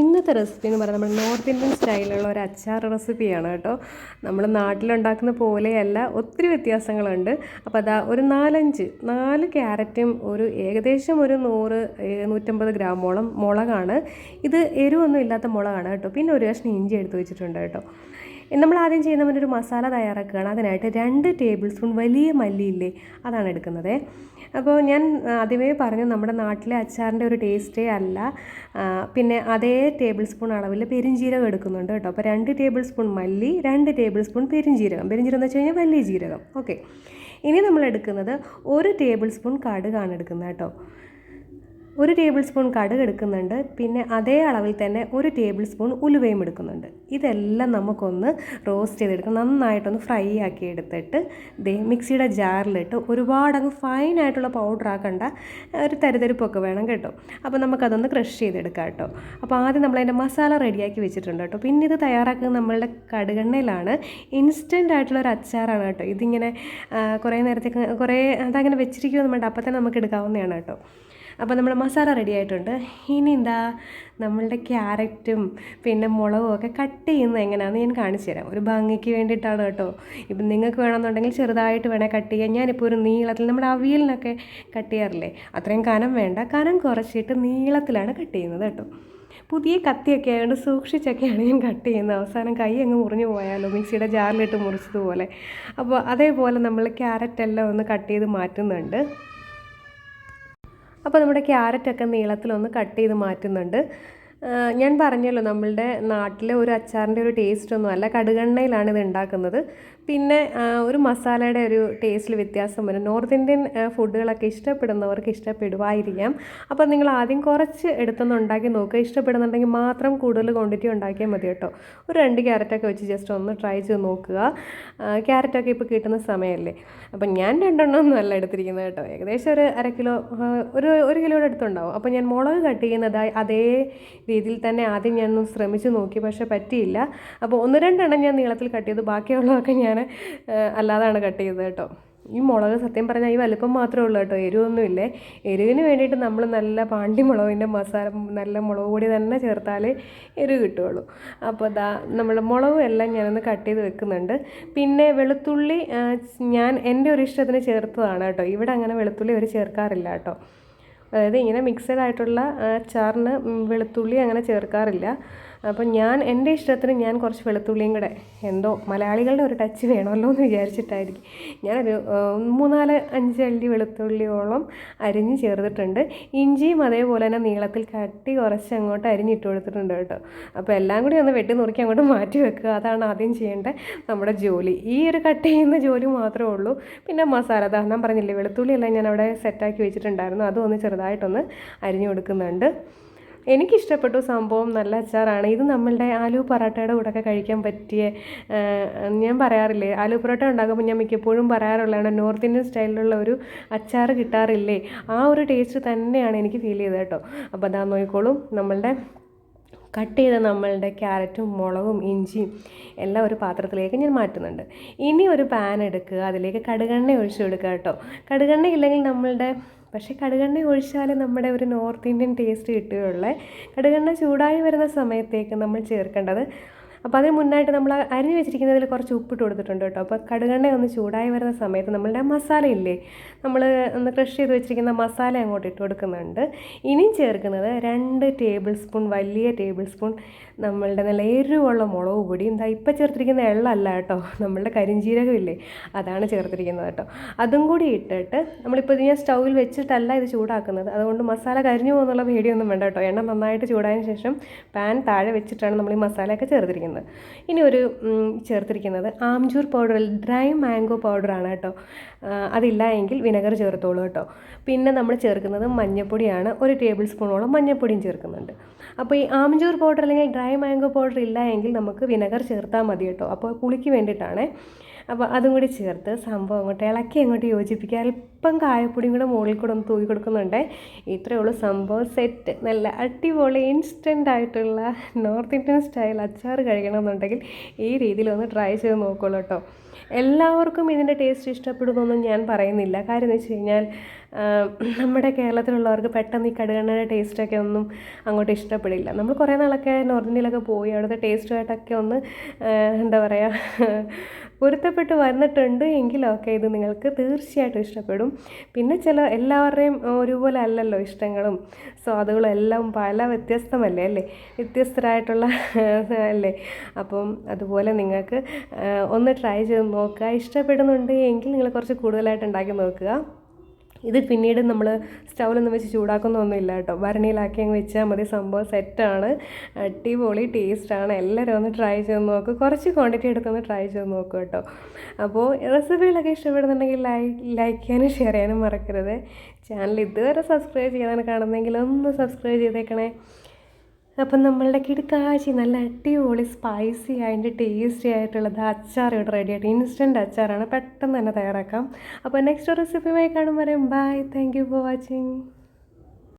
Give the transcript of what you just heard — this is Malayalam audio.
ഇന്നത്തെ റെസിപ്പി എന്ന് പറയുന്നത് നമ്മൾ നോർത്ത് ഇന്ത്യൻ സ്റ്റൈലുള്ള ഒരു അച്ചാർ റെസിപ്പിയാണ് കേട്ടോ. നമ്മൾ നാട്ടിലുണ്ടാക്കുന്ന പോലെയല്ല ഒത്തിരി വ്യത്യാസങ്ങളുണ്ട്. അപ്പോൾ അതാ ഒരു നാലഞ്ച് നാല് ക്യാരറ്റും ഒരു ഏകദേശം ഒരു നൂറ് നൂറ്റമ്പത് ഗ്രാമോളം മുളകാണ്. ഇത് എരിവൊന്നും ഇല്ലാത്ത മുളകാണ് കേട്ടോ. പിന്നെ ഒരു കഷ്ണം ഇഞ്ചി എടുത്ത് വെച്ചിട്ടുണ്ട് കേട്ടോ. നമ്മൾ ആദ്യം ചെയ്യുന്ന ഒരു മസാല തയ്യാറാക്കുകയാണ്. അതിനായിട്ട് രണ്ട് ടേബിൾ സ്പൂൺ വലിയ മല്ലിയില്ലേ അതാണ് എടുക്കുന്നത്. അപ്പോൾ ഞാൻ ആദ്യമേ പറഞ്ഞു നമ്മുടെ നാട്ടിലെ അച്ചാറിന്റെ ഒരു ടേസ്റ്റേ അല്ല. പിന്നെ അതേ ടേബിൾ സ്പൂൺ അളവിൽ പെരിഞ്ജീരകം എടുക്കുന്നുണ്ട് കേട്ടോ. അപ്പോൾ രണ്ട് ടേബിൾ സ്പൂൺ മല്ലി രണ്ട് ടേബിൾ സ്പൂൺ പെരിഞ്ജീരകം. പെരിഞ്ജീരകം എന്ന് വെച്ച് കഴിഞ്ഞാൽ വലിയ ജീരകം. ഓക്കെ ഇനി നമ്മൾ എടുക്കുന്നത് ഒരു ടേബിൾ സ്പൂൺ കടുകാണ് എടുക്കുന്നത് കേട്ടോ. ഒരു ടേബിൾ സ്പൂൺ കടുക് എടുക്കുന്നുണ്ട്. പിന്നെ അതേ അളവിൽ തന്നെ ഒരു ടേബിൾ സ്പൂൺ ഉലുവയും എടുക്കുന്നുണ്ട്. ഇതെല്ലാം നമുക്കൊന്ന് റോസ്റ്റ് ചെയ്തെടുക്കാം നന്നായിട്ടൊന്ന് ഫ്രൈ ആക്കി എടുത്തിട്ട് ദേ മിക്സിയുടെ ജാറിലിട്ട് ഒരുപാട് അങ്ങ് ഫൈൻ ആയിട്ടുള്ള പൗഡർ ആക്കണ്ട. ഒരു തരിതരിപ്പൊക്കെ വേണം കേട്ടോ. അപ്പോൾ നമുക്കതൊന്ന് ക്രഷ് ചെയ്തെടുക്കാം കേട്ടോ. അപ്പോൾ ആദ്യം നമ്മൾ അതിന്റെ മസാല റെഡിയാക്കി വെച്ചിട്ടുണ്ട് കേട്ടോ. പിന്നെ ഇത് തയ്യാറാക്കുന്നത് നമ്മളുടെ കടുകെണ്ണയിലാണ്. ഇൻസ്റ്റന്റ് ആയിട്ടുള്ള ഒരു അച്ചാറാണ് കേട്ടോ. ഇതിങ്ങനെ കുറേ നേരത്തേക്ക് കുറേ അതങ്ങനെ വെച്ചിരിക്കുമെന്ന് വേണ്ട അപ്പോൾ തന്നെ നമുക്ക് എടുക്കാവുന്നതാണ് കേട്ടോ. അപ്പോൾ നമ്മുടെ മസാല റെഡി ആയിട്ടുണ്ട്. ഇനി എന്താ നമ്മളുടെ ക്യാരറ്റും പിന്നെ മുളകും ഒക്കെ കട്ട് ചെയ്യുന്നത് എങ്ങനെയാണെന്ന് ഞാൻ കാണിച്ചു തരാം. ഒരു ഭംഗിക്ക് വേണ്ടിയിട്ടാണ് കേട്ടോ. ഇപ്പം നിങ്ങൾക്ക് വേണമെന്നുണ്ടെങ്കിൽ ചെറുതായിട്ട് വേണേൽ കട്ട് ചെയ്യാം. ഞാനിപ്പോൾ ഒരു നീളത്തിൽ നമ്മുടെ അവിയലിനൊക്കെ കട്ട് ചെയ്യാറില്ലേ? അത്രയും കനം വേണ്ട. കനം കുറച്ചിട്ട് നീളത്തിലാണ് കട്ട് ചെയ്യുന്നത് കേട്ടോ. പുതിയ കത്തിയൊക്കെ ആയതുകൊണ്ട് സൂക്ഷിച്ചൊക്കെയാണ് ഞാൻ കട്ട് ചെയ്യുന്നത്. അവസാനം കൈ അങ്ങ് മുറിഞ്ഞു പോയാലോ? മിക്സിയുടെ ജാറിലിട്ട് മുറിച്ചതുപോലെ. അപ്പോൾ അതേപോലെ നമ്മൾ ക്യാരറ്റ് എല്ലാം ഒന്ന് കട്ട് ചെയ്ത് മാറ്റുന്നുണ്ട്. അപ്പോൾ നമ്മുടെ ക്യാരറ്റൊക്കെ നീളത്തിലൊന്ന് കട്ട് ചെയ്ത് മാറ്റുന്നുണ്ട്. ഞാൻ പറഞ്ഞല്ലോ നമ്മളുടെ നാട്ടിലെ ഒരു അച്ചാറിന്റെ ഒരു ടേസ്റ്റ് ഒന്നും അല്ല. കടുകെണ്ണയിലാണ് ഇത് ഉണ്ടാക്കുന്നത്. പിന്നെ ഒരു മസാലയുടെ ഒരു ടേസ്റ്റിൽ വ്യത്യാസം വരും. നോർത്ത് ഇന്ത്യൻ ഫുഡുകളൊക്കെ ഇഷ്ടപ്പെടുന്നവർക്ക് ഇഷ്ടപ്പെടുവായിരിക്കാം. അപ്പോൾ നിങ്ങൾ ആദ്യം കുറച്ച് എടുത്തൊന്ന് ഉണ്ടാക്കി നോക്കുക. ഇഷ്ടപ്പെടുന്നുണ്ടെങ്കിൽ മാത്രം കൂടുതൽ ക്വാണ്ടിറ്റി ഉണ്ടാക്കിയാൽ മതി കേട്ടോ. ഒരു രണ്ട് ക്യാരറ്റൊക്കെ വെച്ച് ജസ്റ്റ് ഒന്ന് ട്രൈ ചെയ്ത് നോക്കുക. ക്യാരറ്റൊക്കെ ഇപ്പോൾ കിട്ടുന്ന സമയമല്ലേ? അപ്പം ഞാൻ രണ്ടെണ്ണം ഒന്നും അല്ല എടുത്തിരിക്കുന്നത് കേട്ടോ. ഏകദേശം ഒരു അര കിലോ ഒരു ഒരു കിലോയുടെ അടുത്തുണ്ടാവും അപ്പോൾ ഞാൻ മുളക് കട്ട് ചെയ്യുന്നത് അതേ രീതിയിൽ തന്നെ ആദ്യം ശ്രമിച്ചു ശ്രമിച്ച് നോക്കി പക്ഷേ പറ്റിയില്ല. അപ്പോൾ ഒന്ന് രണ്ടെണ്ണം ഞാൻ നീളത്തിൽ കട്ട് ചെയ്തു ബാക്കിയുള്ളതൊക്കെ ഞാൻ ആ, അല്ലാതാണ് കട്ട് ചെയ്തത് കേട്ടോ. ഈ മുളക് സത്യം പറഞ്ഞാൽ ഈ വലുപ്പം മാത്രമേ ഉള്ളൂ കേട്ടോ എരിവൊന്നുമില്ലേ. എരിവിന് വേണ്ടിയിട്ട് നമ്മൾ നല്ല പാണ്ടി മുളകിന്റെ മസാല നല്ല മുളക് പൊടി തന്നെ ചേർത്താലേ എരിവ് കിട്ടുകയുള്ളൂ. അപ്പോൾ ദാ നമ്മൾ മുളകും എല്ലാം ഞാനൊന്ന് കട്ട് ചെയ്ത് വെക്കുന്നുണ്ട്. പിന്നെ വെളുത്തുള്ളി ഞാൻ എന്റെ ഒരു ഇഷ്ടത്തിന് ചേർത്തതാണ് കേട്ടോ. ഇവിടെ അങ്ങനെ വെളുത്തുള്ളി അവർ ചേർക്കാറില്ല കേട്ടോ. അതായത് ഇങ്ങനെ മിക്സഡ് ആയിട്ടുള്ള ചാറിന് വെളുത്തുള്ളി അങ്ങനെ ചേർക്കാറില്ല. അപ്പം ഞാൻ എന്റെ ഇഷ്ടത്തിന് ഞാൻ കുറച്ച് വെളുത്തുള്ളിയും കൂടെ എന്തോ മലയാളികളുടെ ഒരു ടച്ച് വേണമല്ലോ എന്ന് വിചാരിച്ചിട്ടായിരിക്കും. ഞാനൊരു മൂന്നാൽ അഞ്ച് അല്ലി വെളുത്തുള്ളിയോളം അരിഞ്ഞ് ചേർത്തിട്ടുണ്ട്. ഇഞ്ചിയും അതേപോലെ തന്നെ നീളത്തിൽ കട്ടി കുറച്ച് അങ്ങോട്ട് അരിഞ്ഞിട്ട് കൊടുത്തിട്ടുണ്ട് കേട്ടോ. അപ്പോൾ എല്ലാം കൂടി ഒന്ന് വെട്ടി നുറുക്കി അങ്ങോട്ട് മാറ്റി വെക്കുക. അതാണ് ആദ്യം ചെയ്യേണ്ട നമ്മുടെ ജോലി. ഈ ഒരു കട്ട് ചെയ്യുന്ന ജോലി മാത്രമേ ഉള്ളൂ. പിന്നെ മസാല ദാ ഞാൻ പറഞ്ഞില്ലേ വെളുത്തുള്ളിയെല്ലാം ഞാൻ അവിടെ സെറ്റാക്കി വെച്ചിട്ടുണ്ടായിരുന്നു. അതും ഒന്ന് ചെറുതായിട്ടൊന്ന് അരിഞ്ഞു കൊടുക്കുന്നുണ്ട്. എനിക്കിഷ്ടപ്പെട്ടു സംഭവം നല്ല അച്ചാറാണ്. ഇത് നമ്മളുടെ ആലു പൊറോട്ടയുടെ കൂടെയൊക്കെ കഴിക്കാൻ പറ്റിയ ഞാൻ പറയാറില്ലേ ആലു പൊറോട്ട ഉണ്ടാക്കുമ്പോൾ ഞാൻ മിക്കപ്പോഴും പറയാറുള്ളതാണ് നോർത്ത് ഇന്ത്യൻ സ്റ്റൈലിലുള്ള ഒരു അച്ചാർ കിട്ടാറില്ലേ? ആ ഒരു ടേസ്റ്റ് തന്നെയാണ് എനിക്ക് ഫീൽ ചെയ്തത് കേട്ടോ. അപ്പോൾ അതാ നോക്കിക്കോളും നമ്മളുടെ കട്ട് ചെയ്ത നമ്മളുടെ ക്യാരറ്റും മുളകും ഇഞ്ചിയും എല്ലാം ഒരു പാത്രത്തിലേക്ക് ഞാൻ മാറ്റുന്നുണ്ട്. ഇനി ഒരു പാൻ എടുക്കുക അതിലേക്ക് കടുകെണ്ണ ഒഴിച്ചു കൊടുക്കുക കേട്ടോ. കടുകെണ്ണ ഇല്ലെങ്കിൽ നമ്മളുടെ പക്ഷേ കടുകെണ്ണ ഒഴിച്ചാൽ നമ്മുടെ ഒരു നോർത്ത് ഇന്ത്യൻ ടേസ്റ്റ് കിട്ടുകയുള്ളേ. കടുകെണ്ണ ചൂടായി വരുന്ന സമയത്തേക്ക് നമ്മൾ ചേർക്കേണ്ടത് അപ്പോൾ അതിന് മുന്നായിട്ട് നമ്മൾ അരിഞ്ഞു വെച്ചിരിക്കുന്നതിൽ കുറച്ച് ഉപ്പിട്ട് കൊടുത്തിട്ടുണ്ട് കേട്ടോ. അപ്പോൾ കടുകണ്ണ ഒന്ന് ചൂടായി വരുന്ന സമയത്ത് നമ്മളുടെ മസാല ഇല്ലേ നമ്മൾ ഒന്ന് ക്രഷ് ചെയ്ത് വെച്ചിരിക്കുന്ന മസാല അങ്ങോട്ട് ഇട്ട് കൊടുക്കുന്നുണ്ട്. ഇനിയും ചേർക്കുന്നത് രണ്ട് ടേബിൾ സ്പൂൺ വലിയ ടേബിൾ സ്പൂൺ നമ്മളുടെ നല്ല എരിവുള്ള മുളക് പൊടി. എന്താ ഇപ്പം ചേർത്തിരിക്കുന്ന എള്ളല്ല കേട്ടോ നമ്മളുടെ കരിഞ്ജീരകം ഇല്ലേ അതാണ് ചേർത്തിരിക്കുന്നത് കേട്ടോ. അതും കൂടി ഇട്ടിട്ട് നമ്മളിപ്പോൾ ഇത് ഞാൻ സ്റ്റൗവിൽ വെച്ചിട്ടല്ല ഇത് ചൂടാക്കുന്നത്. അതുകൊണ്ട് മസാല കരിഞ്ഞു പോകുന്നുള്ള പേടിയൊന്നും വേണ്ട കേട്ടോ. എണ്ണ നന്നായിട്ട് ചൂടായതിന് ശേഷം പാൻ താഴെ വെച്ചിട്ടാണ് നമ്മൾ ഈ മസാലയൊക്കെ ചേർത്തിരിക്കുന്നത്. ഇനി ഒരു ചേർത്തിരിക്കുന്നത് ആംചൂർ പൗഡർ ഡ്രൈ മാംഗോ പൗഡറാണ് കേട്ടോ. അതില്ല എങ്കിൽ വിനെഗർ ചേർത്തോളൂ കേട്ടോ. പിന്നെ നമ്മൾ ചേർക്കുന്നത് മഞ്ഞൾപ്പൊടിയാണ് ഒരു ടേബിൾ സ്പൂണോളം മഞ്ഞൾപ്പൊടിയും ചേർക്കുന്നുണ്ട്. അപ്പോൾ ഈ ആംചൂർ പൗഡർ അല്ലെങ്കിൽ ഡ്രൈ മാംഗോ പൗഡർ ഇല്ല എങ്കിൽ നമുക്ക് വിനെഗർ ചേർത്താൽ മതി കേട്ടോ. അപ്പോൾ പുളിക്ക് വേണ്ടിയിട്ടാണ്. അപ്പോൾ അതും കൂടി ചേർത്ത് സംഭവം അങ്ങോട്ട് ഇളക്കി അങ്ങോട്ട് യോജിപ്പിക്കുക. അല്പം കായപ്പൊടിയും കൂടെ മുകളിൽ കൂടെ ഒന്ന് തൂക്കി കൊടുക്കുന്നുണ്ട്. ഇത്രയേ ഉള്ളൂ സംഭവം സെറ്റ്. നല്ല അടിപൊളി ഇൻസ്റ്റന്റ് ആയിട്ടുള്ള നോർത്ത് ഇന്ത്യൻ സ്റ്റൈൽ അച്ചാർ കഴിക്കണമെന്നുണ്ടെങ്കിൽ ഈ രീതിയിൽ ഒന്ന് ട്രൈ ചെയ്ത് നോക്കുള്ളൂ കേട്ടോ. എല്ലാവർക്കും ഇതിന്റെ ടേസ്റ്റ് ഇഷ്ടപ്പെടുമെന്നൊന്നും ഞാൻ പറയുന്നില്ല. കാര്യം എന്ന് വെച്ച് കഴിഞ്ഞാൽ നമ്മുടെ കേരളത്തിലുള്ളവർക്ക് പെട്ടെന്ന് ഈ കടുകണ്ണയുടെ ടേസ്റ്റൊക്കെ ഒന്നും അങ്ങോട്ട് ഇഷ്ടപ്പെടില്ല. നമ്മൾ കുറേ നാളൊക്കെ നോർത്ത് ഇന്ത്യയിലൊക്കെ പോയി അവിടുത്തെ ടേസ്റ്റുമായിട്ടൊക്കെ ഒന്ന് എന്താ പറയുക പൊരുത്തപ്പെട്ട് വന്നിട്ടുണ്ട് എങ്കിലൊക്കെ ഇത് നിങ്ങൾക്ക് തീർച്ചയായിട്ടും ഇഷ്ടപ്പെടും. പിന്നെ ചില എല്ലാവരുടെയും ഒരുപോലെ അല്ലല്ലോ ഇഷ്ടങ്ങളും സ്വാദുകളും എല്ലാം പല വ്യത്യസ്തമല്ലേ അല്ലേ? വ്യത്യസ്തരായിട്ടുള്ള അല്ലേ? അപ്പം അതുപോലെ നിങ്ങൾക്ക് ഒന്ന് ട്രൈ ചെയ്ത് നോക്കുക. ഇഷ്ടപ്പെടുന്നുണ്ട് എങ്കിൽ നിങ്ങൾ കുറച്ച് കൂടുതലായിട്ട് ഉണ്ടാക്കി നോക്കുക. ഇത് പിന്നീട് നമ്മൾ സ്റ്റൗലൊന്നും വെച്ച് ചൂടാക്കുന്നൊന്നുമില്ല കേട്ടോ. ഭരണിയിലാക്കി അങ്ങ് വെച്ചാൽ മതി. സംഭവം സെറ്റാണ്. അടിപൊളി ടേസ്റ്റാണ്. എല്ലാവരും ഒന്ന് ട്രൈ ചെയ്ത് നോക്കുക കുറച്ച് ക്വാണ്ടിറ്റി എടുത്തൊന്ന് ട്രൈ ചെയ്ത് നോക്കുക കേട്ടോ. അപ്പോൾ റെസിപ്പികളൊക്കെ ഇഷ്ടപ്പെടുന്നുണ്ടെങ്കിൽ ലൈക്ക് ലൈക്ക് ചെയ്യാനും ഷെയർ ചെയ്യാനും മറക്കരുത്. ചാനൽ ഇതുവരെ സബ്സ്ക്രൈബ് ചെയ്യാനാണ് കാണുന്നെങ്കിൽ ഒന്ന് സബ്സ്ക്രൈബ് ചെയ്തേക്കണേ. അപ്പം നമ്മളുടെ കിടുക്കാച്ചി നല്ല അടിപൊളി സ്പൈസി അതിന്റെ ടേസ്റ്റി ആയിട്ടുള്ളത് അച്ചാർ ഇവിടെ റെഡി ആയിട്ട് ഇൻസ്റ്റന്റ് അച്ചാറാണ്. പെട്ടെന്ന് തന്നെ തയ്യാറാക്കാം. അപ്പോൾ നെക്സ്റ്റ് റെസിപ്പിയുമായി കാണുമ്പോൾ bye thank you for watching